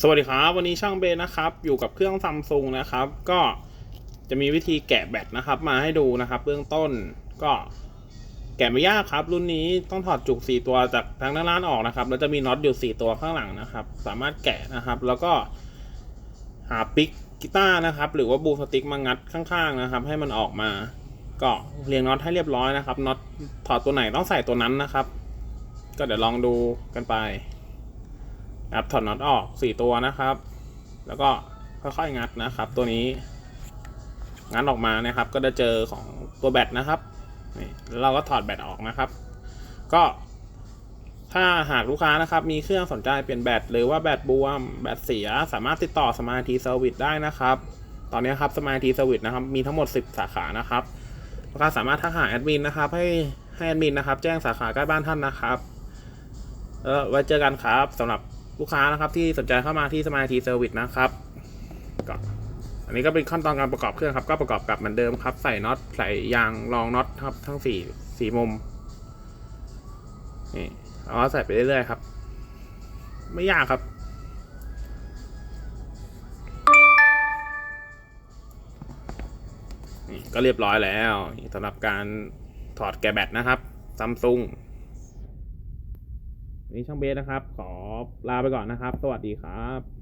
สวัสดีครับ วันนี้ช่างเบนนะครับ อยู่กับเครื่องซัมซุงนะครับ ก็จะมีวิธีแกะแบตนะครับ มาให้ดูนะครับ เบื้องต้นก็แกะไม่ยากครับ รุ่นนี้ต้องถอดจุก 4 ตัวจากทางด้านล่างออกนะครับ แล้วจะมีน็อตอยู่ 4 ตัวข้างหลังนะครับ สามารถแกะนะครับ แล้วก็หาปิกกีตาร์นะครับ หรือว่าบูสติกมางัดข้างๆนะครับ ให้มันออกมา ก็เรียงน็อตให้เรียบร้อยนะครับน็อตถอดตัวไหนต้องใส่ตัวนั้นนะครับ ก็เดี๋ยวลองดูกันไป นะครับถอดน็อตออก 4 ตัวนะครับ แล้วก็ค่อยๆงัดนะครับ ตัวนี้ งัดออกมานะครับ ก็จะเจอของตัวแบตนะครับนี่เราก็ถอดแบตออกนะครับ ก็ถ้าหากลูกค้านะครับมีเครื่องสนใจเปลี่ยนแบตหรือว่าแบตบวมแบตเสียสามารถติดต่อสมาร์ทีเซอร์วิสได้นะครับ ตอนนี้ครับสมาร์ทีเซอร์วิสนะครับมีทั้งหมด 10 สาขานะครับลูกค้าสามารถทักหาแอดมินนะครับ ให้ให้แอดมินนะครับ แจ้งสาขาใกล้บ้านท่านนะครับเออไว้เจอกันครับสำหรับ ลูกค้านะครับที่สนใจเข้ามาที่สมาร์ทีเซอร์วิสนะครับก็อันนี้ก็เป็นขั้นตอนการประกอบเครื่องครับ ก็ประกอบกับเหมือนเดิมครับ ใส่น็อตใส่ยางรองน็อตครับทั้งสี่สี่มุมนี่แล้วก็ใส่ไปเรื่อยๆครับ ไม่ยากครับก็เรียบร้อยแล้วสำหรับการถอดแกะแบตนะครับซัมซุง นี้ช่างเบสนะครับ ขอลาไปก่อนนะครับ สวัสดีครับ